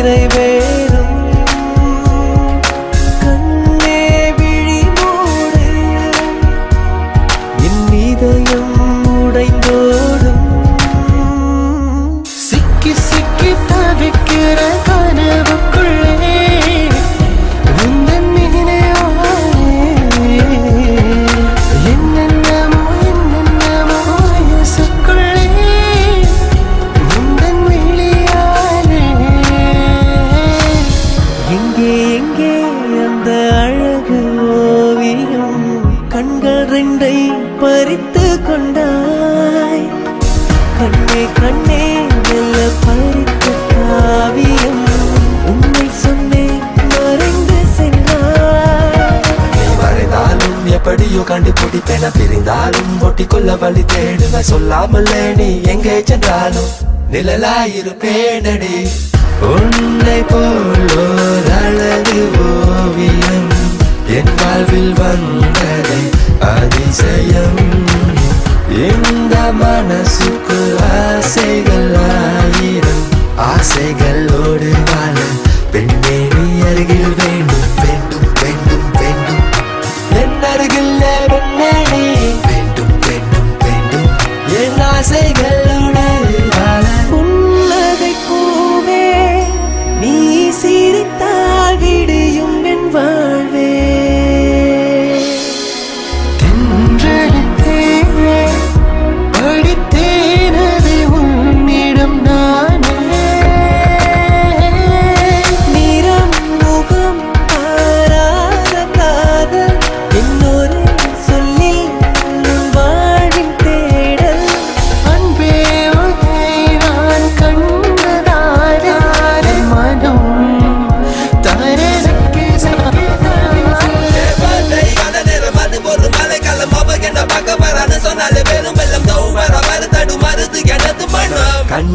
என் ஆசை நிறைவேறும் கண்கள் பறித்து கொண்டாய். கண்ணே கண்ணே மெல்ல பறித்த காவியம். உண்மை சொன்னேன் மறைந்து சென்றாய். நீ மறைந்தாலும் எப்படியோ கண்டுபிடிப்பேன பிரிந்தாலும் ஒட்டிக்கொள்ள வழி தேடுவ. சொல்லாமலே நீ எங்கே சென்றாலும் நிழலாயிருப்பேனடி. உன்னை போலோர் அழகு ஓவியம். என் வாழ்வில் வந்து say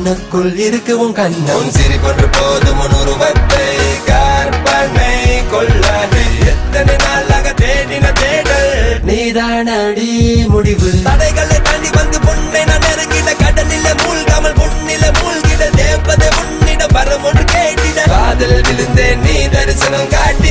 கண்ணுக்குள் இருக்கு உன் கண்ணு உன் சிரிப்பொன்று போது முன் உருவத்தை கற்பனை கொள்ளாது. எத்தனை நாளாக தேடின தேடல்? நீதான அடி முடிவு. தடைகளை தாண்டி வந்து பொண்ணை நான் நெருங்கிட கடலில மூழ்காமல் பொன்னில மூழ்கிட தேப்பதை உன்னிட பரம் ஒன்று கேட்டிட. காதல் விழுந்தேன் நீ தரிசனம் காட்டி.